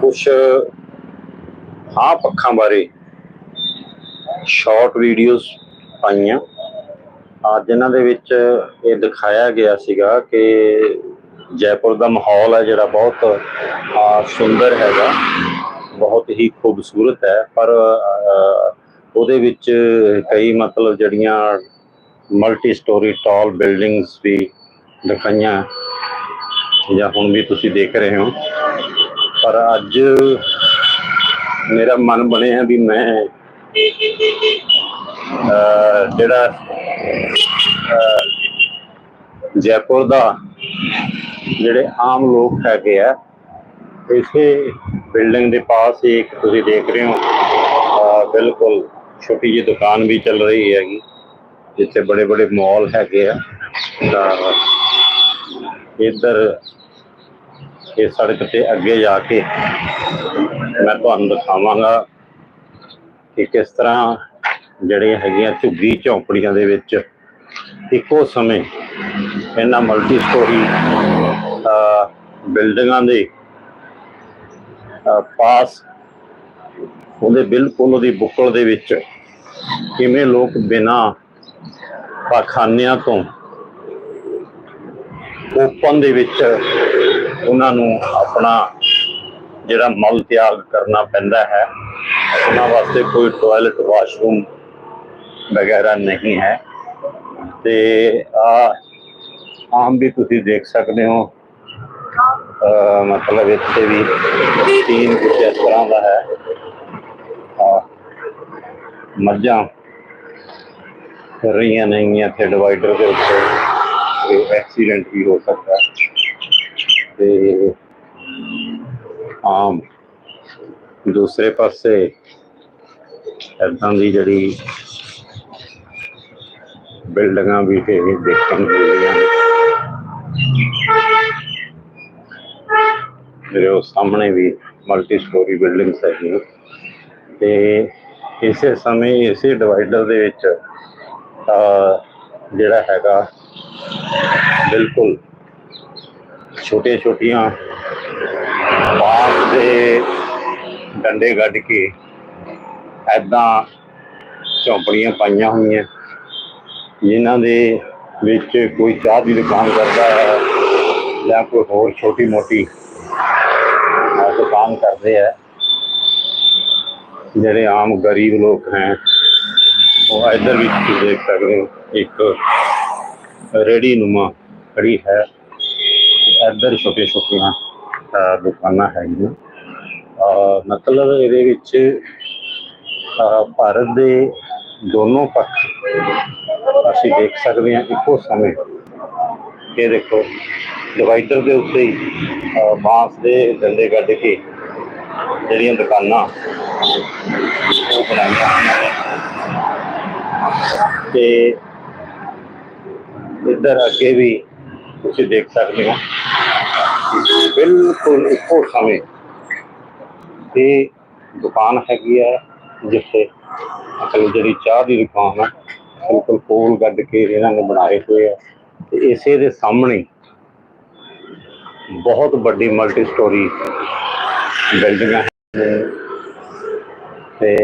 ਕੁਝ ਹਾਂ ਪੱਖਾਂ ਬਾਰੇ ਸ਼ਾਰਟ ਵੀਡੀਓਜ਼ ਪਾਈਆਂ। ਅੱਜ ਇਹਨਾਂ ਦੇ ਵਿੱਚ ਇਹ ਦਿਖਾਇਆ ਗਿਆ ਸੀਗਾ ਕਿ ਜੈਪੁਰ ਦਾ ਮਾਹੌਲ ਹੈ ਜਿਹੜਾ ਬਹੁਤ ਸੁੰਦਰ ਹੈਗਾ। ਬਹੁਤ ਹੀ ਖੂਬਸੂਰਤ ਹੈ, ਪਰ ਉਹਦੇ ਵਿੱਚ ਕਈ ਮਤਲਬ ਜਿਹੜੀਆਂ ਮਲਟੀ ਸਟੋਰੀ ਟਾਲ ਬਿਲਡਿੰਗਸ ਵੀ ਦਿਖਾਈਆਂ ਜਾਂ ਹੁਣ ਵੀ ਤੁਸੀਂ ਦੇਖ ਰਹੇ ਹੋ। ਪਰ ਅੱਜ ਮੇਰਾ ਮਨ ਬਣਿਆ ਵੀ ਮੈਂ ਜਿਹੜਾ ਜੈਪੁਰ ਦਾ ਜਿਹੜੇ ਆਮ ਲੋਕ ਹੈਗੇ ਆ ਇਸੇ ਬਿਲਡਿੰਗ ਦੇ ਪਾਸ ਹੀ ਇੱਕ ਤੁਸੀਂ ਦੇਖ ਰਹੇ ਹੋ ਅਹ, ਬਿਲਕੁਲ ਛੋਟੀ ਜਿਹੀ ਦੁਕਾਨ ਵੀ ਚੱਲ ਰਹੀ ਹੈਗੀ ਜਿੱਥੇ ਬੜੇ ਬੜੇ ਮਾਲ ਹੈਗੇ ਆ ਤਾਂ ਇੱਧਰ ਇਹ ਸੜਕ ਤੇ ਅੱਗੇ ਜਾ ਕੇ ਮੈਂ ਤੁਹਾਨੂੰ ਦਿਖਾਵਾਂਗਾ ਕਿ ਕਿਸ ਤਰ੍ਹਾਂ ਜਿਹੜੀਆਂ ਹੈਗੀਆਂ ਝੁੱਗੀ ਝੌਂਪੜੀਆਂ ਦੇ ਵਿੱਚ ਇੱਕੋ ਸਮੇਂ ਇਹਨਾਂ ਮਲਟੀ ਸਟੋਰੀ ਬਿਲਡਿੰਗਾਂ ਦੇ ਪਾਸ ਉਹਦੇ ਬਿਲਕੁਲ ਉਹਦੀ ਬੁੱਕਲ ਦੇ ਵਿੱਚ ਕਿਵੇਂ ਲੋਕ ਬਿਨਾਂ ਪਾਖਾਨਿਆਂ ਤੋਂ ਓਪਨ ਦੇ ਵਿੱਚ ਉਹਨਾਂ ਨੂੰ ਆਪਣਾ ਜਿਹੜਾ ਮਲ ਤਿਆਗ ਕਰਨਾ ਪੈਂਦਾ ਹੈ, ਉਹਨਾਂ ਵਾਸਤੇ ਕੋਈ ਟਾਇਲਟ ਵਾਸ਼ਰੂਮ ਵਗੈਰਾ ਨਹੀਂ ਹੈ। ਤੇ ਆ ਆਮ ਵੀ ਤੁਸੀਂ ਦੇਖ ਸਕਦੇ ਹੋ ਮਤਲਬ ਇੱਥੇ ਵੀ ਸੀਨ ਕੁਝ ਇਸ ਤਰ੍ਹਾਂ ਦਾ ਹੈ। ਮੱਝਾਂ ਫਿਰ ਰਹੀਆਂ ਨਹੀਂ ਇੱਥੇ ਡਿਵਾਈਡਰ ਦੇ ਉੱਤੇ ਐਕਸੀਡੈਂਟ ਵੀ ਹੋ ਸਕਦਾ ਹੈ। ਤੇ ਆਮ ਦੂਸਰੇ ਪਾਸੇ ਏਦਾਂ ਦੀ ਜਿਹੜੀ ਬਿਲਡਿੰਗਾਂ ਵੀ ਤੇ ਦੇਖਣ ਨੂੰ ਮਿਲਦੀਆਂ ਨੇ। ਮੇਰੇ ਉਹ ਸਾਹਮਣੇ ਵੀ ਮਲਟੀ ਸਟੋਰੀ ਬਿਲਡਿੰਗਸ ਹੈਗੀਆਂ। ਤੇ ਇਸੇ ਸਮੇਂ ਇਸੇ ਡਿਵਾਈਡਰ ਦੇ ਵਿੱਚ ਜਿਹੜਾ ਹੈਗਾ, ਬਿਲਕੁਲ ਛੋਟੀਆਂ ਛੋਟੀਆਂ ਬਾਂਸ ਦੇ ਡੰਡੇ ਗੱਡ ਕੇ ਐਦਾਂ ਝੌਂਪੜੀਆਂ ਪਾਈਆਂ ਹੋਈਆਂ। ਜਿਨ੍ਹਾਂ ਦੇ ਵਿੱਚ ਕੋਈ ਚਾਹ ਦੀ ਦੁਕਾਨ ਕਰਦਾ ਹੈ ਜਾਂ ਕੋਈ ਹੋਰ ਛੋਟੀ ਮੋਟੀ ਦੁਕਾਨ ਕਰਦੇ ਹੈ, ਜਿਹੜੇ ਆਮ ਗਰੀਬ ਲੋਕ ਹੈ, ਉਹ ਇੱਧਰ ਵੀ ਤੁਸੀਂ ਦੇਖ ਸਕਦੇ ਹੋ, ਇੱਕ ਰੇੜੀ ਨੂਮਾ ਖੜੀ ਹੈ। ਇੱਧਰ ਛੋਟੀਆਂ ਛੋਟੀਆਂ ਦੁਕਾਨਾਂ ਹੈਗੀਆਂ। ਅਹ, ਮਤਲਬ ਇਹਦੇ ਵਿੱਚ ਭਾਰਤ ਦੇ ਦੋਨੋਂ ਪੱਖ ਅਸੀਂ ਦੇਖ ਸਕਦੇ ਹਾਂ ਇੱਕੋ ਸਮੇਂ। ਇਹ ਦੇਖੋ ਡਿਵਾਈਡਰ ਦੇ ਉੱਤੇ ਹੀ ਬਾਂਸ ਦੇ ਡੰਡੇ ਕੱਢ ਕੇ ਜਿਹੜੀਆਂ ਦੁਕਾਨਾਂ ਉਹ ਬਣਾਈਆਂ ਹੋਈਆਂ ਤੇ ਇੱਧਰ ਅੱਗੇ ਵੀ ਤੁਸੀਂ ਦੇਖ ਸਕਦੇ ਹੋ। ਬਿਲਕੁਲ ਇੱਕੋ ਸਮੇਂ ਇਹ ਦੁਕਾਨ ਹੈਗੀ ਹੈ, ਜਿੱਥੇ ਮਤਲਬ ਜਿਹੜੀ ਚਾਹ ਦੀ ਦੁਕਾਨ ਹੈ, ਬਿਲਕੁਲ ਕੋਲ ਗੱਡ ਕੇ ਇਹਨਾਂ ਨੇ ਬਣਾਏ ਹੋਏ ਆ। ਤੇ ਇਸੇ ਦੇ ਸਾਹਮਣੇ ਬਹੁਤ ਵੱਡੀ ਮਲਟੀ ਸਟੋਰੀ ਬਿਲਡਿੰਗਾਂ ਨੇ। ਤੇ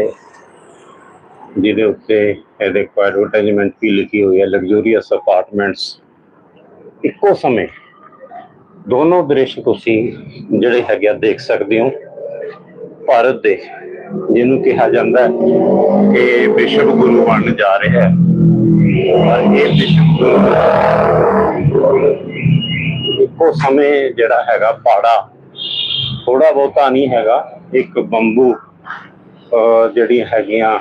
ਜਿਹਦੇ ਉੱਤੇ ਇਹਦੇ ਕੋ ਐਡਵਰਟਾਈਜ਼ਮੈਂਟ ਵੀ ਲਿਖੀ ਹੋਈ ਹੈ ਲਗਜ਼ਰੀਅਸ ਅਪਾਰਟਮੈਂਟਸ ਇੱਕੋ ਸਮੇਂ ਦੋਨੋਂ ਦ੍ਰਿਸ਼ ਤੁਸੀਂ ਜਿਹੜੇ ਹੈਗੇ ਆ ਦੇਖ ਸਕਦੇ ਹੋ। ਭਾਰਤ ਦੇ, ਜਿਹਨੂੰ ਕਿਹਾ ਜਾਂਦਾ ਹੈ ਕਿ ਵਿਸ਼ਵ ਗੁਰੂ ਬਣਨ ਜਾ ਰਿਹਾ ਹੈ। ਪਰ ਇਹ ਵਿਸ਼ਵ ਗੁਰੂ ਇੱਕੋ ਸਮੇਂ ਜਿਹੜਾ ਹੈਗਾ ਪਾੜਾ ਥੋੜਾ ਬਹੁਤਾ ਨਹੀਂ ਹੈਗਾ, ਇੱਕ ਬੰਬੂ, ਅਹ ਜਿਹੜੀਆਂ ਹੈਗੀਆਂ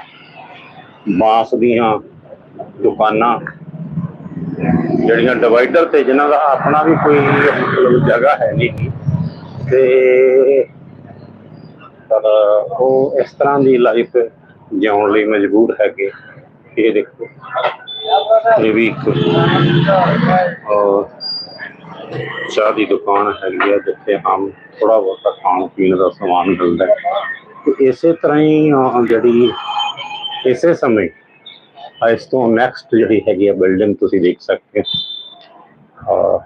ਬਾਂਸ ਦੀਆਂ ਦੁਕਾਨਾਂ ਜਿਹੜੀਆਂ ਡਿਵਾਈਡਰ ਤੇ ਜਿਨ੍ਹਾਂ ਦਾ ਆਪਣਾ ਵੀ ਕੋਈ ਮਤਲਬ ਜਗ੍ਹਾ ਹੈ ਨਹੀਂ ਤੇ ਪਰ ਉਹ ਇਸ ਤਰ੍ਹਾਂ ਦੀ ਲਾਈਫ ਜਿਉਣ ਲਈ ਮਜਬੂਰ ਹੈਗੇ। ਇਹ ਦੇਖੋ, ਇਹ ਵੀ ਇੱਕ ਚਾਹ ਦੀ ਦੁਕਾਨ ਹੈਗੀ ਆ ਜਿੱਥੇ ਹਮ ਥੋੜਾ ਬਹੁਤਾ ਖਾਣ ਪੀਣ ਦਾ ਸਮਾਨ ਮਿਲਦਾ ਹੈ। ਇਸੇ ਤਰ੍ਹਾਂ ਹੀ ਜਿਹੜੀ ਇਸੇ ਸਮੇਂ ਇਸ ਤੋਂ ਨੈਕਸਟ ਜਿਹੜੀ ਹੈਗੀ ਆ ਬਿਲਡਿੰਗ ਤੁਸੀਂ ਦੇਖ ਸਕਦੇ ਹੋ।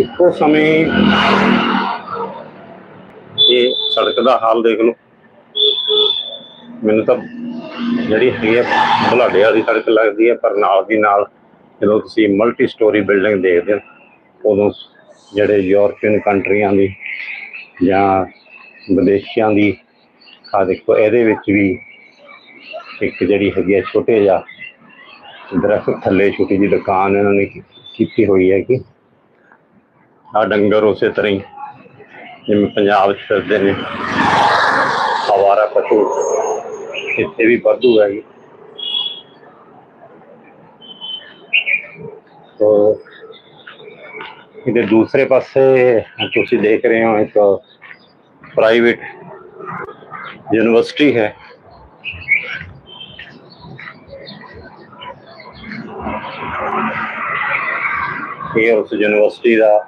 ਇੱਕੋ ਸਮੇਂ ਇਹ ਸੜਕ ਦਾ ਹਾਲ ਦੇਖ ਲਓ। ਮੈਨੂੰ ਤਾਂ ਜਿਹੜੀ ਹੈਗੀ ਆ ਬੁਲਾਡੇ ਵਾਲੀ ਸੜਕ ਲੱਗਦੀ ਹੈ ਪਰ ਨਾਲ ਦੀ ਨਾਲ ਜਦੋਂ ਤੁਸੀਂ ਮਲਟੀ ਸਟੋਰੀ ਬਿਲਡਿੰਗ ਦੇਖਦੇ ਹੋ, ਉਦੋਂ ਜਿਹੜੇ ਯੂਰਪੀਅਨ ਕੰਟਰੀਆਂ ਦੀ ਜਾਂ ਵਿਦੇਸ਼ੀਆਂ ਦੀ ਆ ਦੇਖੋ, ਇਹਦੇ ਵਿੱਚ ਵੀ ਇੱਕ ਜਿਹੜੀ ਹੈਗੀ ਆ, ਛੋਟੇ ਜਿਹਾ ਦਰਖਤ ਥੱਲੇ ਛੋਟੀ ਜਿਹੀ ਦੁਕਾਨ ਇਹਨਾਂ ਨੇ ਕੀਤੀ ਹੋਈ ਹੈ ਕਿ ਆ ਡੰਗਰ ਉਸੇ ਤਰ੍ਹਾਂ ਹੀ, ਜਿਵੇਂ ਪੰਜਾਬ 'ਚ ਫਿਰਦੇ ਨੇ, ਆਵਾਰਾ ਪਸ਼ੂ। ਇੱਥੇ ਵੀ ਵਾਧੂ ਹੈਗੀ ਤੋ ਇਹਦੇ ਦੂਸਰੇ ਪਾਸੇ ਤੁਸੀਂ ਦੇਖ ਰਹੇ ਹੋ ਇੱਕ ਪ੍ਰਾਈਵੇਟ ਯੂਨੀਵਰਸਿਟੀ ਹੈ ਇਹ ਉਸ ਯੂਨੀਵਰਸਿਟੀ ਦਾ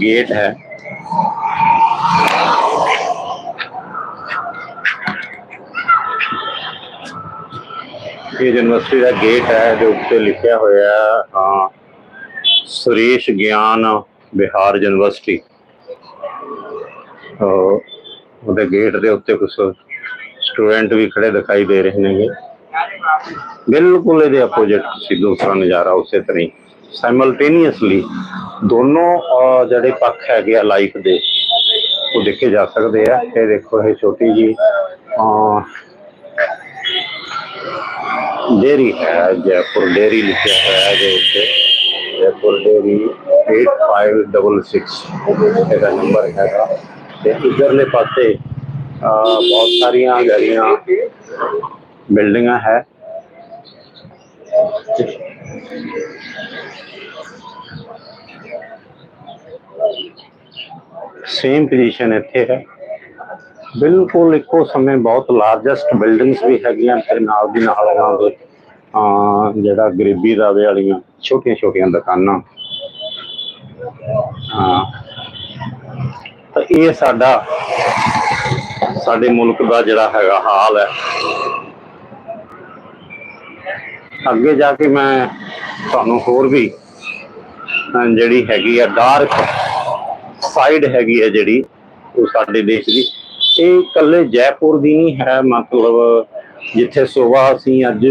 ਗੇਟ ਹੈ ਇਹ ਯੂਨੀਵਰਸਿਟੀ ਦਾ ਗੇਟ ਹੈ ਦੇ ਉੱਤੇ ਲਿਖਿਆ ਹੋਇਆ ਹਾਂ ਸੁਰੇਸ਼ ਗਿਆਨ ਬਿਹਾਰ ਯੂਨੀਵਰਸਿਟੀ। ਉਹਦੇ ਗੇਟ ਦੇ ਉੱਤੇ ਕੁਝ ਸਟੂਡੈਂਟ ਵੀ ਖੜੇ ਦਿਖਾਈ ਦੇ ਰਹੇ ਨੇਗੇ। ਬਿਲਕੁਲ ਇਹਦੇ ਆਪੋਜ਼ਿਟ ਸੀ, ਦੂਸਰਾ ਨਜ਼ਾਰਾ ਉਸੇ ਤਰ੍ਹਾਂ ਹੀ। ਸਾਈਮਲਟੇਨੀਅਸਲੀ ਦੋਨੋਂ ਜਿਹੜੇ ਪੱਖ ਹੈਗੇ ਆ ਲਾਈਫ ਦੇ, ਉਹ ਦੇਖੇ ਜਾ ਸਕਦੇ ਆ। ਇਹ ਦੇਖੋ, ਇਹ ਛੋਟੀ ਜੀ ਅਹ, ਡੇਰੀ ਹੈ ਜੈਪੁਰ ਡੇਰੀ ਲਿਖਿਆ ਹੋਇਆ ਹੈ ਇਹਦੇ ਉੱਤੇ ਜੈਪੁਰ ਡੇਰੀ 8566 ਇਹਦਾ ਨੰਬਰ ਹੈਗਾ ਤੇ ਇਧਰਲੇ ਪਾਸੇ ਅਹ, ਬਹੁਤ ਸਾਰੀਆਂ ਗਲੀਆਂ ਬਿਲਡਿੰਗਾਂ ਹੈ ਸੇਮ ਪੋਜੀਸ਼ਨ ਇੱਥੇ ਹੈ ਬਿਲਕੁਲ ਇੱਕੋ ਸਮੇਂ ਬਹੁਤ ਲਾਰਜੈਸਟ ਬਿਲਡਿੰਗਸ ਵੀ ਹੈਗੀਆਂ ਤੇ ਨਾਲ ਦੀ ਨਾਲ ਉਹਨਾਂ ਦੇ ਜਿਹੜਾ ਗਰੀਬੀ ਦਾਵੇ ਵਾਲੀਆਂ ਛੋਟੀਆਂ ਛੋਟੀਆਂ ਦੁਕਾਨਾਂ। ਹਾਂ। ਤਾਂ ਇਹ ਸਾਡਾ, ਸਾਡੇ ਮੁਲਕ ਦਾ ਜਿਹੜਾ ਹੈਗਾ ਹਾਲ ਹੈ। ਅੱਗੇ ਜਾ ਕੇ ਮੈਂ ਤੁਹਾਨੂੰ ਹੋਰ ਵੀ ਜਿਹੜੀ ਹੈਗੀ ਆ ਡਾਰਕ ਸਾਈਡ ਹੈਗੀ ਹੈ ਜਿਹੜੀ, ਉਹ ਸਾਡੇ ਦੇਸ਼ ਦੀ। ਇਹ ਇਕੱਲੇ ਜੈਪੁਰ ਦੀ ਨਹੀਂ ਹੈ ਮਤਲਬ ਜਿੱਥੇ ਸੋਭਾ ਅਸੀਂ ਅੱਜ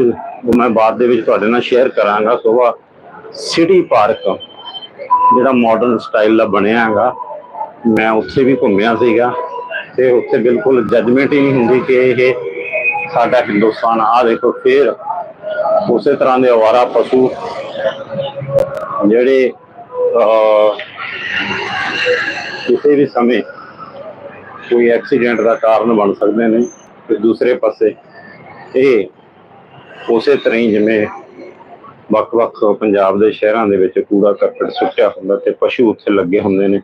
ਮੈਂ ਬਾਅਦ ਦੇ ਵਿੱਚ ਤੁਹਾਡੇ ਨਾਲ ਸ਼ੇਅਰ ਕਰਾਂਗਾ ਸੋਭਾ ਸਿਟੀ ਪਾਰਕ ਜਿਹੜਾ ਮਾਡਰਨ ਸਟਾਈਲ ਦਾ ਬਣਿਆ ਹੈਗਾ। ਮੈਂ ਉੱਥੇ ਵੀ ਘੁੰਮਿਆ ਸੀਗਾ ਤੇ ਉੱਥੇ ਬਿਲਕੁਲ ਜਜਮੈਂਟ ਹੀ ਨਹੀਂ ਹੁੰਦੀ ਕਿ ਇਹ ਸਾਡਾ ਹਿੰਦੁਸਤਾਨ ਆ ਦੇਖੋ ਫੇਰ ਉਸੇ ਤਰ੍ਹਾਂ ਦੇ ਅਵਾਰਾ ਪਸ਼ੂ ਜਿਹੜੇ ਅਹ, ਕਿਸੇ ਵੀ ਸਮੇਂ ਕੋਈ ਐਕਸੀਡੈਂਟ ਦਾ ਕਾਰਨ ਬਣ ਸਕਦੇ ਨੇ ਤੇ ਦੂਸਰੇ ਪਾਸੇ ਇਹ ਉਸੇ ਤਰ੍ਹਾਂ ਹੀ ਜਿਵੇਂ ਵੱਖ-ਵੱਖ ਪੰਜਾਬ ਦੇ ਸ਼ਹਿਰਾਂ ਦੇ ਵਿੱਚ ਕੂੜਾ ਕਰਕਟ ਸੁੱਟਿਆ ਹੁੰਦਾ ਤੇ ਪਸ਼ੂ ਉੱਥੇ ਲੱਗੇ ਹੁੰਦੇ ਨੇ।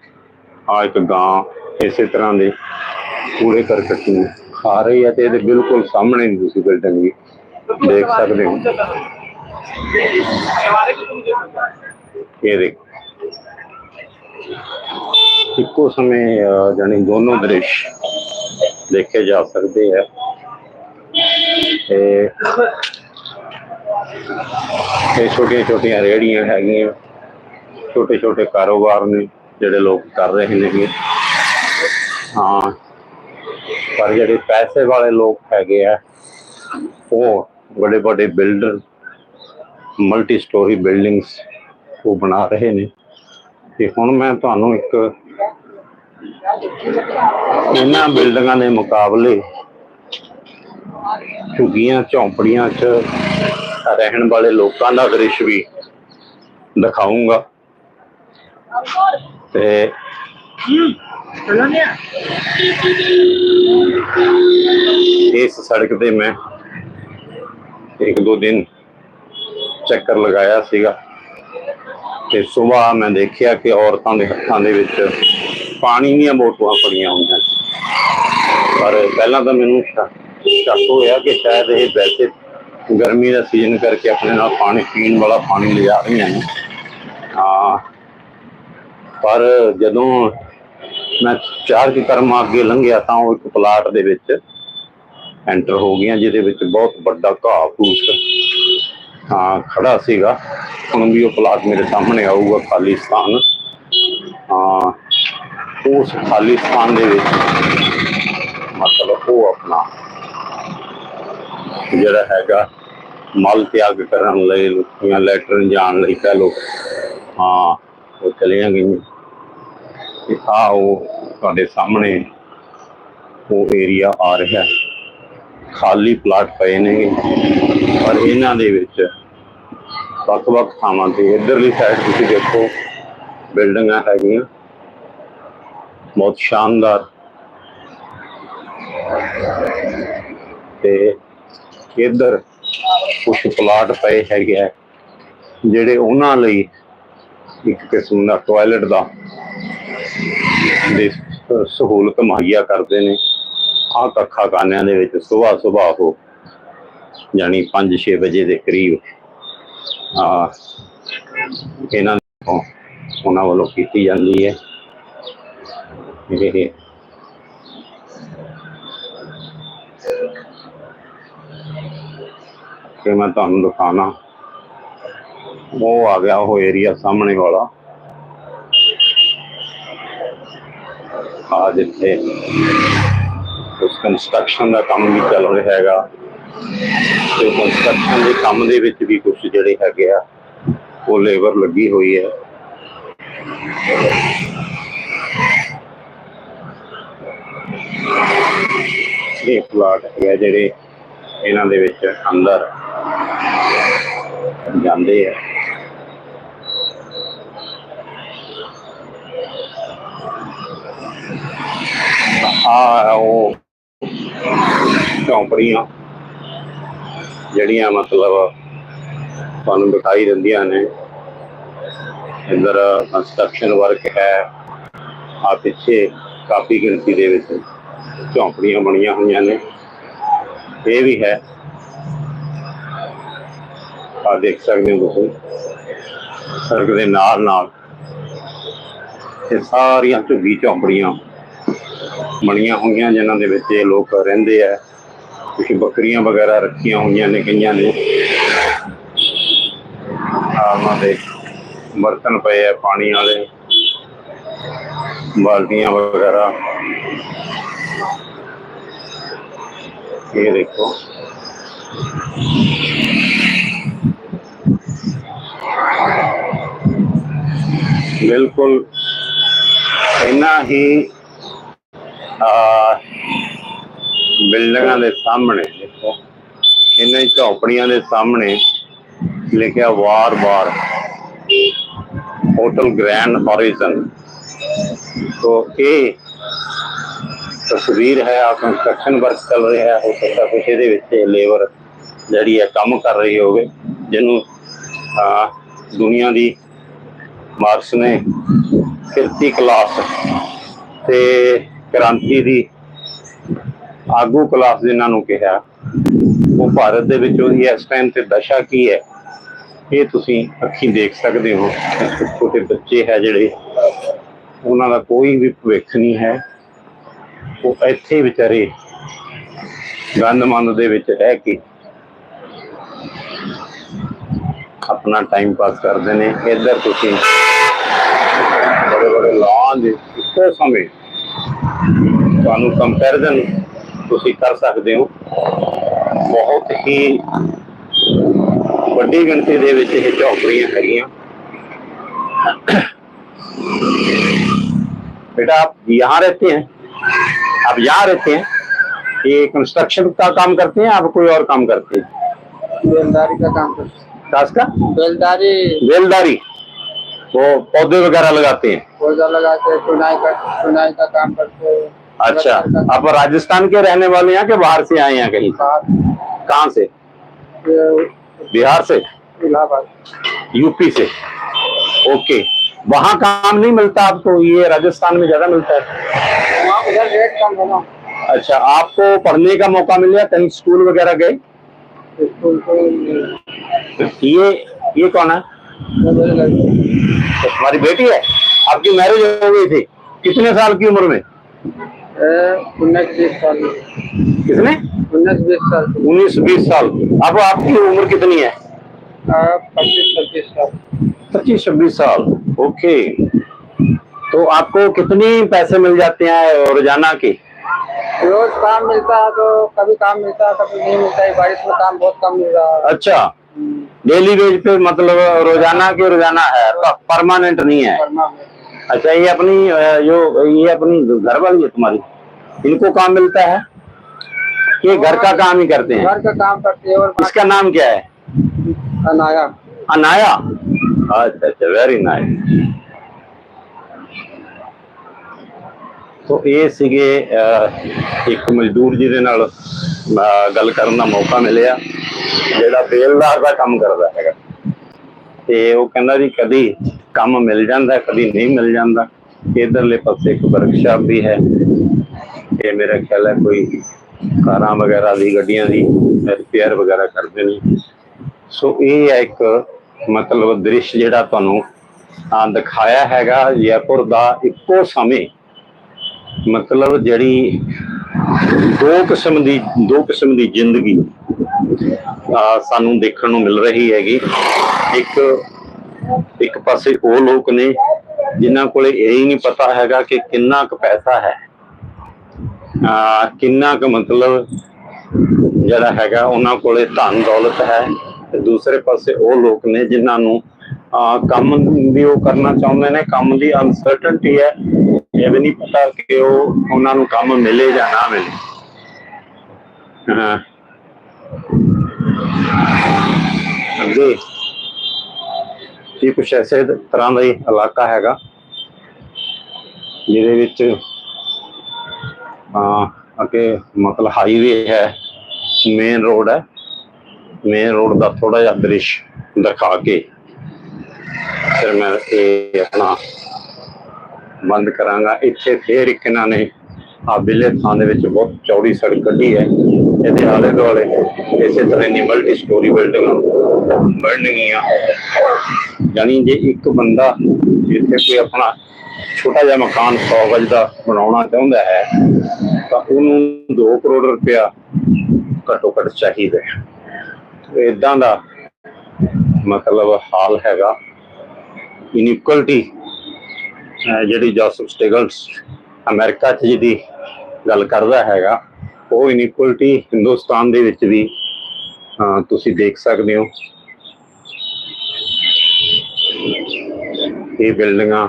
ਆ ਇੱਕ ਗਾਂ ਇਸੇ ਤਰ੍ਹਾਂ ਦੇ ਕੂੜੇ ਕਰਕਟ ਨੂੰ ਖਾ ਰਹੀ ਹੈ ਤੇ ਇਹਦੇ ਬਿਲਕੁਲ ਸਾਹਮਣੇ ਨਹੀਂ ਤੁਸੀਂ ਬਿਲਡਿੰਗ ਵੀ ਦੇਖ ਸਕਦੇ ਹੋ। ਇਹ ਦੇਖੋ। ਇੱਕੋ ਸਮੇਂ ਅਹ, ਜਾਣੀ ਦੋਨੋਂ ਦ੍ਰਿਸ਼ ਦੇਖੇ ਜਾ ਸਕਦੇ ਆ। ਤੇ ਇਹ ਛੋਟੀਆਂ ਛੋਟੀਆਂ ਰੇਹੜੀਆਂ ਹੈਗੀਆਂ ਛੋਟੇ ਛੋਟੇ ਕਾਰੋਬਾਰ ਨੇ ਜਿਹੜੇ ਲੋਕ ਕਰ ਰਹੇ ਨੇ ਹਾਂ ਪਰ ਜਿਹੜੇ ਪੈਸੇ ਵਾਲੇ ਲੋਕ ਹੈਗੇ ਆ ਉਹ ਬੜੇ ਬੜੇ ਬਿਲਡਰ ਮਲਟੀ ਸਟੋਰੀ ਬਿਲਡਿੰਗਸ ਉਹ ਬਣਾ ਰਹੇ ਨੇ। ਤੇ ਹੁਣ ਮੈਂ ਤੁਹਾਨੂੰ ਇੱਕ ਇਹਨਾਂ ਬਿਲਡਿੰਗਾਂ ਦੇ ਮੁਕਾਬਲੇ ਝੁੱਗੀਆਂ, ਝੌਂਪੜੀਆਂ 'ਚ ਰਹਿਣ ਵਾਲੇ ਲੋਕਾਂ ਦਾ ਦ੍ਰਿਸ਼ ਵੀ ਦਿਖਾਉਂਗਾ ਤੇ ਇਸ ਸੜਕ ਤੇ ਮੈਂ ਇੱਕ ਦੋ ਦਿਨ ਚੱਕਰ ਲਗਾਇਆ ਸੀਗਾ ਤੇ ਸਵੇਰ ਮੈਂ ਦੇਖਿਆ ਕਿ ਔਰਤਾਂ ਦੇ ਹੱਥਾਂ ਦੇ ਵਿੱਚ ਪਾਣੀ ਦੀਆਂ ਬੋਤਲਾਂ ਫੜੀਆਂ ਹੋਈਆਂ ਸੀ। ਪਰ ਪਹਿਲਾਂ ਤਾਂ ਮੈਨੂੰ ਸ਼ੱਕ ਹੋਇਆ ਕਿ ਸ਼ਾਇਦ ਇਹ ਵੈਸੇ ਗਰਮੀ ਦਾ ਸੀਜ਼ਨ ਕਰਕੇ ਆਪਣੇ ਨਾਲ ਪਾਣੀ ਪੀਣ ਵਾਲਾ ਪਾਣੀ ਲਿਜਾ ਰਹੀਆਂ ਨੇ। ਹਾਂ। ਪਰ ਜਦੋਂ ਮੈਂ ਚਾਰਜ ਕਰਮ ਅੱਗੇ ਲੰਘਿਆ ਤਾਂ ਉਹ ਇੱਕ ਪਲਾਟ ਦੇ ਵਿੱਚ ਐਂਟਰ ਹੋ ਗਈਆਂ, ਜਿਹਦੇ ਵਿੱਚ ਬਹੁਤ ਵੱਡਾ ਘਾਹ ਫੂਸ, ਹਾਂ ਖੜਾ ਸੀਗਾ। ਹੁਣ ਵੀ ਉਹ ਪਲਾਟ ਮੇਰੇ ਸਾਹਮਣੇ ਆਊਗਾ, ਖਾਲੀ ਸਥਾਨ। ਹਾਂ। ਉਸ ਖਾਲੀ ਸਥਾਨ ਦੇ ਵਿੱਚ ਮਤਲਬ ਉਹ ਆਪਣਾ ਜਿਹੜਾ ਹੈਗਾ ਮਲ ਤਿਆਗ ਕਰਨ ਲਈ ਜਾਂ ਲੈਟਰਨ ਜਾਣ ਲਈ ਕਹ ਲੋ ਹਾਂ, ਉਹ ਚਲੀਆਂ ਗਈਆਂ। ਤੇ ਆ ਉਹ ਤੁਹਾਡੇ ਸਾਹਮਣੇ ਉਹ ਏਰੀਆ ਆ ਰਿਹਾ। ਖਾਲੀ ਪਲਾਟ ਪਏ ਨੇ। ਪਰ ਇਹਨਾਂ ਦੇ ਵਿੱਚ ਵੱਖ-ਵੱਖ ਥਾਵਾਂ ਤੇ ਇਧਰਲੀ ਸਾਈਡ ਤੁਸੀਂ ਦੇਖੋ, ਬਿਲਡਿੰਗਾਂ ਹੈਗੀਆਂ। ਬਹੁਤ ਸ਼ਾਨਦਾਰ। ਤੇ ਇੱਧਰ ਕੁਝ ਪਲਾਟ ਪਏ ਹੈਗੇ ਆ, ਜਿਹੜੇ ਉਹਨਾਂ ਲਈ ਇੱਕ ਕਿਸਮ ਦਾ ਟਾਇਲਟ ਦਾ ਦੇ ਸਹੂਲਤ ਮੁਹੱਈਆ ਕਰਦੇ ਨੇ। ਆ ਕੱਖਾ ਕਾਨਿਆਂ ਦੇ ਵਿੱਚ ਸਵੇਰ ਸਵੇਰ ਹੋ, ਯਾਨੀ 5-6 ਵਜੇ ਦੇ ਕਰੀਬ ਆ ਇਹਨਾਂ ਤੋਂ ਉਹਨਾਂ ਵੱਲੋਂ ਕੀਤੀ ਜਾਂਦੀ ਹੈ। ਇਹ ਕਿ ਮੈਂ ਤੁਹਾਨੂੰ ਦਿਖਾਣਾ। ਉਹ ਆ ਗਿਆ ਉਹ ਏਰੀਆ ਸਾਹਮਣੇ ਵਾਲਾ। ਆ ਜਿੱਥੇ ਉਸ ਕੰਸਟਰਕਸ਼ਨ ਦਾ ਕੰਮ ਵੀ ਚੱਲ ਰਿਹਾ ਹੈਗਾ। ਤੇ ਕੰਸਟਰਕਸ਼ਨ ਦੇ ਕੰਮ ਦੇ ਵਿੱਚ ਵੀ ਕੁਝ ਜਿਹੜੇ ਹੈਗੇ ਆ, ਉਹ ਲੇਬਰ ਲੱਗੀ ਹੋਈ ਹੈ। ਇਹ ਪਲਾਟ ਹੈਗਾ ਜਿਹੜੇ ਇਹਨਾਂ ਦੇ ਵਿੱਚ ਅੰਦਰ ਜਾਂਦੇ ਆ। ਆ ਉਹ ਝੌਂਪੜੀਆਂ, ਜਿਹੜੀਆਂ ਮਤਲਬ ਤੁਹਾਨੂੰ ਦਿਖਾਈ ਦਿੰਦੀਆਂ ਨੇ। ਇੰਦਰ ਕੰਸਟਰਕਸ਼ਨ ਵਰਕ ਹੈ। ਆ ਪਿੱਛੇ ਕਾਫੀ ਗਿਣਤੀ ਦੇ ਵਿੱਚ ਝੌਂਪੜੀਆਂ ਬਣੀਆਂ ਹੋਈਆਂ ਨੇ। ਇਹ ਵੀ ਹੈ। ਆ ਦੇਖ ਸਕਦੇ ਹੋ ਤੁਸੀਂ। ਸੜਕ ਦੇ ਨਾਲ ਨਾਲ ਇਹ ਸਾਰੀਆਂ ਝੁੱਗੀ ਝੌਂਪੜੀਆਂ ਬਣੀਆਂ ਹੋਈਆਂ, ਜਿਨ੍ਹਾਂ ਦੇ ਵਿੱਚ ਇਹ ਲੋਕ ਰਹਿੰਦੇ ਆ। ਕੁਝ ਬੱਕਰੀਆਂ ਵਗੈਰਾ ਰੱਖੀਆਂ ਹੋਈਆਂ ਨੇ ਕਈਆਂ ਨੇ। ਆ ਉਹਨਾਂ ਦੇ ਬਰਤਨ ਪਏ ਆ ਪਾਣੀ ਵਾਲੇ। ਬਾਲਟੀਆਂ ਵਗੈਰਾ। ਇਹ ਦੇਖੋ। ਬਿਲਕੁਲ ਇੰਨਾ ਹੀ, ਆ, ਬਿਲਡਿੰਗਾਂ ਦੇ ਸਾਹਮਣੇ ਦੇਖੋ। ਇਹਨਾਂ ਹੀ ਝੌਪੜੀਆਂ ਦੇ ਸਾਹਮਣੇ ਲਿਖਿਆ ਵਾਰ-ਵਾਰ ਹੋਟਲ ਗ੍ਰੈਂਡ ਹੋਰਿਜ਼ਨ। तो ਇਹ ਤਸਵੀਰ ਹੈ ਆ ਕੰਸਟਰਕਸ਼ਨ ਵਰਕ ਚੱਲ ਰਿਹਾ ਹੋ ਸਕਦਾ ਕੁਛ ਇਹਦੇ ਵਿੱਚ ਲੇਬਰ ਜਿਹੜੀ ਹੈ ਕੰਮ ਕਰ ਰਹੀ ਹੋਵੇ, ਜਿਹਨੂੰ ਦੁਨੀਆ ਦੀ ਮਾਰਕਸ ਨੇ ਕਿਰਤੀ ਕਲਾਸ ਤੇ ਕ੍ਰਾਂਤੀ ਦੀ ਆਗੂ ਕਲਾਸ ਜਿਨ੍ਹਾਂ ਨੂੰ ਕਿਹਾ, ਉਹ ਭਾਰਤ ਦੇ ਵਿੱਚ ਉਹਦੀ ਇਸ ਟਾਈਮ ਤੇ ਦਸ਼ਾ ਕੀ ਹੈ, ਇਹ ਤੁਸੀਂ ਅੱਖੀਂ ਦੇਖ ਸਕਦੇ ਹੋ ਛੋਟੇ ਛੋਟੇ ਬੱਚੇ ਹੈ ਜਿਹੜੇ, ਉਹਨਾਂ ਦਾ ਕੋਈ ਵੀ ਭਵਿੱਖ ਨਹੀਂ ਹੈ। ਉਹ ਇੱਥੇ ਵਿਚਾਰੇ ਗੰਦਮੰਦ ਦੇ ਵਿੱਚ ਰਹਿ ਕੇ ਆਪਣਾ ਟਾਈਮ ਪਾਸ ਕਰਦੇ ਨੇ ਇੱਧਰ ਤੁਸੀਂ ਬੜੇ ਬੜੇ ਲਾਅ ਦੇ ਇੱਕੋ ਸਮੇਂ ਤੁਹਾਨੂੰ ਕੰਪੈਰੀਜ਼ਨ ਤੁਸੀਂ ਕਰ ਸਕਦੇ ਹੋ ਬਹੁਤ ਹੀ ਵੱਡੀ ਗਿਣਤੀ ਦੇ ਵਿੱਚ ਇਹ ਝੌਂਪੜੀਆਂ ਹੈਗੀਆਂ बेटा आप यहाँ रहते हैं आप यहाँ रहते हैं ये कंस्ट्रक्शन का काम करते हैं आप कोई और काम करते हैं? बेलदारी का काम करते खास का? बेलदारी बेलदारी वो पौधे वगैरह लगाते हैं? पौधा लगाते हैं चुनाई का चुनाई का काम करते हैं। अच्छा आप राजस्थान के रहने वाले हैं कि बाहर से आए हैं कहीं? कहाँ से? बिहार से? इलाहाबाद। यूपी से? ओके। वहाँ काम नहीं मिलता आपको ये राजस्थान में ज़्यादा मिलता है। अच्छा आपको पढ़ने का मौका मिल गया कहीं स्कूल वगैरह गए? ये ये कौन है? तो तुम्हारी बेटी है? आपकी मैरिज हो गई थी। कितने साल की उम्र में? उन्नीस बीस साल। कितने? उन्नीस बीस साल। उन्नीस बीस साल। अब आपकी उम्र कितनी है? पच्चीस छब्बीस साल। पच्चीस छब्बीस साल। ओके। तो आपको कितनी पैसे मिल जाते हैं रोज़ाना के? रोज काम मिलता है तो कभी काम मिलता है कभी नहीं मिलता है। बारिश में काम बहुत कम मिल रहा है अच्छा। हम्म, डेली वेज पे मतलब रोज़ाना के रोज़ाना है? परमानेंट नहीं है? अच्छा ये अपनी जो ये अपनी घर वाली है तुम्हारी? इनको काम मिलता है? ये घर का काम ही करते हैं? घर का काम करते हैं और इसका नाम क्या है? अनाया। अनाया? আচ্ছা আচ্ছা ਵੈਰੀ ਨਾਈਸ ਤੋ ਇਹ ਸੀਗੇ ਇੱਕ ਮਜ਼ਦੂਰ ਜੀ ਦੇ ਨਾਲ ਗੱਲ ਕਰਨ ਦਾ ਮੌਕਾ ਮਿਲਿਆ, ਜਿਹੜਾ ਬੇਲਦਾਰ ਦਾ ਕੰਮ ਕਰਦਾ ਹੈਗਾ। ਤੇ ਉਹ ਕਹਿੰਦਾ ਜੀ, ਕਦੀ ਕੰਮ ਮਿਲ ਜਾਂਦਾ, ਕਦੀ ਨਹੀਂ ਮਿਲ ਜਾਂਦਾ। ਇਧਰਲੇ ਪਾਸੇ ਇੱਕ ਵਰਕਸ਼ਾਪ ਵੀ ਹੈ। ਇਹ ਮੇਰਾ ਖਿਆਲ ਹੈ ਕੋਈ ਕਾਰਾਂ ਵਗੈਰਾ ਦੀ, ਗੱਡੀਆਂ ਦੀ ਰਿਪੇਅਰ ਵਗੈਰਾ ਕਰਦੇ ਨੇ। ਸੋ ਇਹ ਹੈ ਇੱਕ ਮਤਲਬ ਦ੍ਰਿਸ਼ ਜਿਹੜਾ ਤੁਹਾਨੂੰ ਆ ਦਿਖਾਇਆ ਹੈਗਾ, ਜੈਪੁਰ ਦਾ ਇੱਕੋ ਸਮੇਂ ਮਤਲਬ ਜਿਹੜੀ ਦੋ ਕਿਸਮ ਦੀ, ਦੋ ਕਿਸਮ ਦੀ ਜ਼ਿੰਦਗੀ ਸਾਨੂੰ ਦੇਖਣ ਨੂੰ ਮਿਲ ਰਹੀ ਹੈਗੀ। ਇੱਕ ਇੱਕ ਪਾਸੇ ਉਹ ਲੋਕ ਨੇ ਜਿਨ੍ਹਾਂ ਕੋਲੇ ਇਹ ਹੀ ਨਹੀਂ ਪਤਾ ਹੈਗਾ ਕਿ ਕਿੰਨਾ ਕੁ ਪੈਸਾ ਹੈ। ਆ ਕਿੰਨਾ ਕੁ ਮਤਲਬ ਜਿਹੜਾ ਹੈਗਾ, ਉਹਨਾਂ ਕੋਲੇ ਧਨ ਦੌਲਤ ਹੈ। ਤੇ ਦੂਸਰੇ ਪਾਸੇ ਉਹ ਲੋਕ ਨੇ ਜਿਨ੍ਹਾਂ ਨੂੰ ਕੰਮ ਵੀ ਉਹ ਕਰਨਾ ਚਾਹੁੰਦੇ ਨੇ, ਕੰਮ ਦੀ ਅਨਸਰਟਨਟੀ ਹੈ। ਇਹ ਵੀ ਨਹੀਂ ਪਤਾ ਕਿ ਉਹ ਉਹਨਾਂ ਨੂੰ ਕੰਮ ਮਿਲੇ ਜਾਂ ਨਾ ਮਿਲੇ। ਹਾਂ। ਅੱਗੇ ਇਹ ਕੁਛ ਐਸੇ ਤਰ੍ਹਾਂ ਦਾ ਹੀ ਇਲਾਕਾ ਹੈਗਾ, ਜਿਹਦੇ ਵਿੱਚ ਆ ਅੱਗੇ ਮਤਲਬ ਹਾਈਵੇ ਹੈ ਮੇਨ ਰੋਡ ਹੈ। ਮੇਨ ਰੋਡ ਦਾ ਥੋੜਾ ਜਿਹਾ ਦ੍ਰਿਸ਼ ਦਿਖਾ ਕੇ ਫਿਰ ਮੈਂ ਇਹ ਆਪਣਾ ਬੰਦ ਕਰਾਂਗਾ। ਇੱਥੇ ਫੇਰ ਇੱਕ ਇਹਨਾਂ ਨੇ ਆ ਬਿਲੇ ਥਾਂ ਦੇ ਵਿੱਚ ਬਹੁਤ ਚੌੜੀ ਸੜਕ ਕੱਢੀ ਹੈ। ਇਹਦੇ ਆਲੇ ਦੁਆਲੇ ਇਸੇ ਤਰ੍ਹਾਂ ਦੀ ਮਲਟੀ ਸਟੋਰੀ ਬਿਲਡਿੰਗ ਬਣਨਗੀਆਂ ਯਾਨੀ ਜੇ ਇੱਕ ਬੰਦਾ ਜਿੱਥੇ ਕੋਈ ਆਪਣਾ ਛੋਟਾ ਜਿਹਾ ਮਕਾਨ 100 ਗਜ ਦਾ ਬਣਾਉਣਾ ਚਾਹੁੰਦਾ ਹੈ, ਤਾਂ ਉਹਨੂੰ 2 ਕਰੋੜ ਰੁਪਇਆ ਘੱਟੋ ਘੱਟ ਚਾਹੀਦਾ ਹੈ। ਇਦਾਂ ਦਾ ਮਤਲਬ ਹਾਲ ਹੈਗਾ। ਇਨਇਕੁਅਲਿਟੀ ਜਿਹੜੀ ਜੋਸਫ ਸਟੇਗਲਸ ਅਮਰੀਕਾ 'ਚ ਜਿਹਦੀ ਗੱਲ ਕਰਦਾ ਹੈਗਾ, ਉਹ ਇਨਇਕੁਅਲਿਟੀ ਹਿੰਦੁਸਤਾਨ ਦੇ ਵਿੱਚ ਵੀ ਤੁਸੀਂ ਦੇਖ ਸਕਦੇ ਹੋ। ਇਹ ਬਿਲਡਿੰਗਾਂ,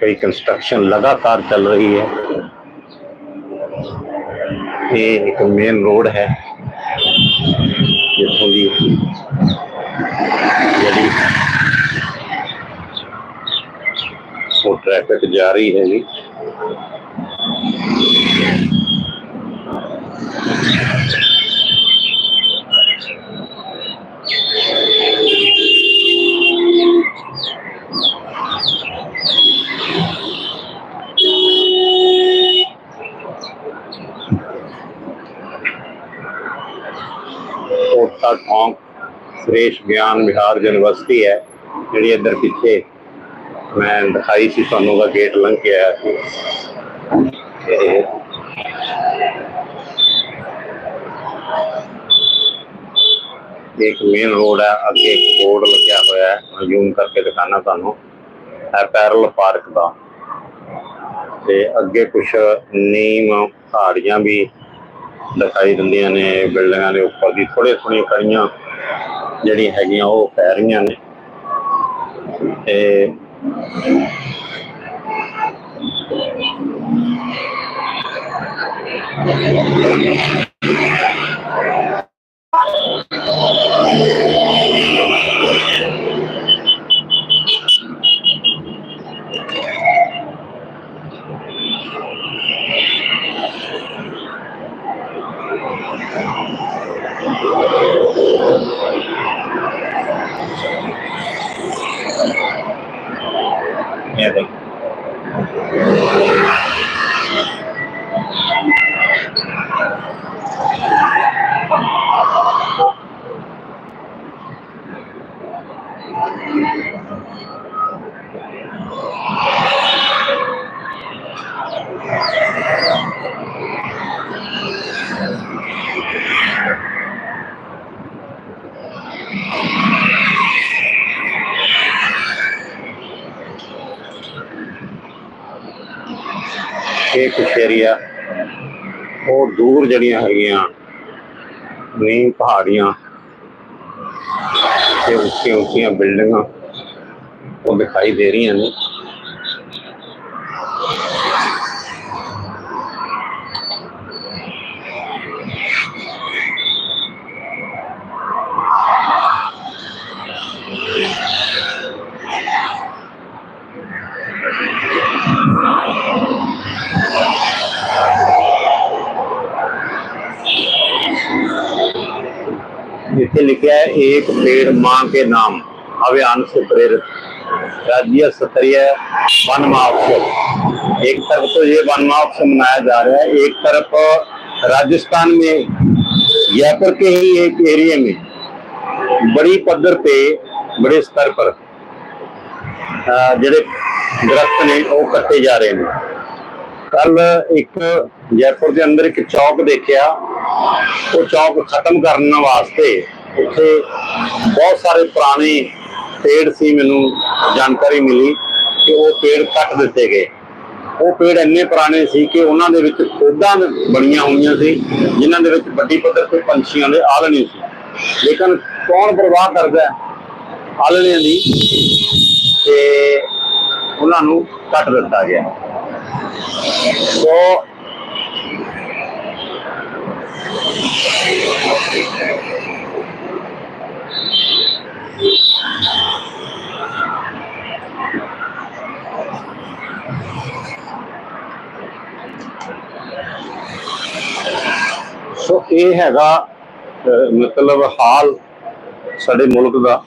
ਕਈ ਕੰਸਟਰਕਸ਼ਨ ਲਗਾਤਾਰ ਚੱਲ ਰਹੀ ਹੈ। ਇਹ ਇੱਕ ਮੇਨ ਰੋਡ ਹੈ। ਜਿੱਥੋਂ ਦੀ ਜਿਹੜੀ ਉਹ ਟ੍ਰੈਫਿਕ ਜਾ ਰਹੀ ਹੈ ਜੀ ਕੋਟਾ ਟੌਂਕ ਸੁਰੇਸ਼ ਗਿਆਨ ਵਿਹਾਰ ਯੂਨੀਵਰਸਿਟੀ ਹੈ, ਜਿਹੜੀ ਇੱਧਰ ਪਿੱਛੇ ਮੈਂ ਦਿਖਾਈ ਸੀ ਤੁਹਾਨੂੰ ਦਾ ਗੇਟ ਲੰਘ ਕੇ ਆਇਆ ਸੀ। ਇੱਕ ਮੇਨ ਰੋਡ ਹੈ, ਅੱਗੇ ਇੱਕ ਬੋਰਡ ਲੱਗਿਆ ਹੋਇਆ ਹੈ। ਜ਼ੂਮ ਕਰਕੇ ਦਿਖਾਣਾ ਤੁਹਾਨੂੰ। ਹੈ ਪੈਰਲ ਪਾਰਕ ਦਾ। ਤੇ ਅੱਗੇ ਕੁਝ ਨੀਮ ਪਹਾੜੀਆਂ ਵੀ ਦਿਖਾਈ ਦਿੰਦੀਆਂ ਨੇ, ਬਿਲਡਿੰਗਾਂ ਦੇ ਉੱਪਰ ਦੀ ਥੋੜੇ ਥੋੜੀਆਂ ਕੜੀਆਂ ਜਿਹੜੀਆਂ ਹੈਗੀਆਂ ਉਹ ਪੈ ਰਹੀਆਂ ਨੇ। ਤੇ ਇਹ ਦੇਖ ਇਹ ਕੁਛ ਏਰੀਆ ਉਹ ਦੂਰ ਜਿਹੜੀਆਂ ਹੈਗੀਆਂ ਨੀਂ ਪਹਾੜੀਆਂ ਤੇ ਉੱਚੀਆਂ ਉੱਚੀਆਂ ਬਿਲਡਿੰਗਾਂ ਉਹ ਦਿਖਾਈ ਦੇ ਰਹੀਆਂ ਨੇ। जिथे लिखा है एक पेड़ माँ के नाम अभियान से प्रेरित राज्य स्तरीय वन महोत्सव एक तरफ तो ये वन महोत्सव मनाया जा रहा है एक तरफ राजस्थान में जयपुर के ही एक एरिया में बड़ी पद्धर पे बड़े स्तर पर अ, ਜਿਹੜੇ ਦਰਖਤ ਨੇ ਉਹ ਕੱਟੇ ਜਾ ਰਹੇ ਨੇ ਕੱਲ ਇੱਕ ਜੈਪੁਰ ਦੇ ਅੰਦਰ ਇੱਕ ਚੌਕ ਦੇਖਿਆ ਉਹ ਚੌਕ ਖਤਮ ਕਰਨ ਵਾਸਤੇ ਉੱਥੇ ਬਹੁਤ ਸਾਰੇ ਪੁਰਾਣੇ ਪੇੜ ਸੀ, ਮੈਨੂੰ ਜਾਣਕਾਰੀ ਮਿਲੀ ਕਿ ਉਹ ਪੇੜ ਕੱਟ ਦਿੱਤੇ ਗਏ। ਉਹ ਪੇੜ ਇੰਨੇ ਪੁਰਾਣੇ ਸੀ ਕਿ ਉਹਨਾਂ ਦੇ ਵਿੱਚ ਖੋਦਾਂ ਬਣੀਆਂ ਹੋਈਆਂ ਸੀ, ਜਿਨ੍ਹਾਂ ਦੇ ਵਿੱਚ ਵੱਡੀ ਪੱਧਰ ਤੇ ਪੰਛੀਆਂ ਦੇ ਆਲਣੇ ਸੀ। ਲੇਕਿਨ ਕੌਣ ਪਰਵਾਹ ਕਰਦਾ ਆਲਣਿਆਂ ਦੀ? ਤੇ ਉਹਨਾਂ ਨੂੰ ਕੱਟ ਦਿੱਤਾ ਗਿਆ। ਸੋ ਸੋ ਇਹ ਹੈਗਾ ਮਤਲਬ ਹਾਲ ਸਾਡੇ ਮੁਲਕ ਦਾ।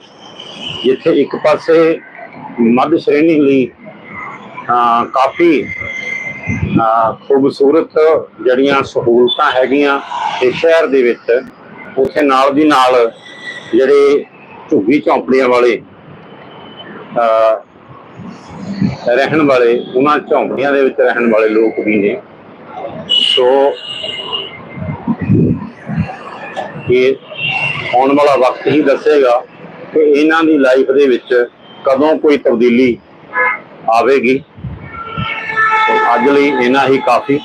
ਜਿੱਥੇ ਇੱਕ ਪਾਸੇ ਮੱਧ ਸ਼੍ਰੇਣੀ ਲਈ ਕਾਫੀ ਖੂਬਸੂਰਤ ਜਿਹੜੀਆਂ ਸਹੂਲਤਾਂ ਹੈਗੀਆਂ ਇਸ ਸ਼ਹਿਰ ਦੇ ਵਿੱਚ, ਉੱਥੇ ਨਾਲ ਦੀ ਨਾਲ ਜਿਹੜੇ ਝੁੱਗੀ ਝੌਂਪੜੀਆਂ ਵਾਲੇ ਰਹਿਣ ਵਾਲੇ, ਉਹਨਾਂ ਝੌਂਪੜੀਆਂ ਦੇ ਵਿੱਚ ਰਹਿਣ ਵਾਲੇ ਲੋਕ ਵੀ ਨੇ। ਸੋ ਇਹ ਆਉਣ ਵਾਲਾ ਵਕਤ ਹੀ ਦੱਸੇਗਾ ਕਿ ਇਹਨਾਂ ਦੀ ਲਾਈਫ ਦੇ ਵਿੱਚ ਕਦੋਂ ਕੋਈ ਤਬਦੀਲੀ ਆਵੇਗੀ। ਅੱਜ ਲਈ ਇਹਨਾਂ ਹੀ ਕਾਫੀ।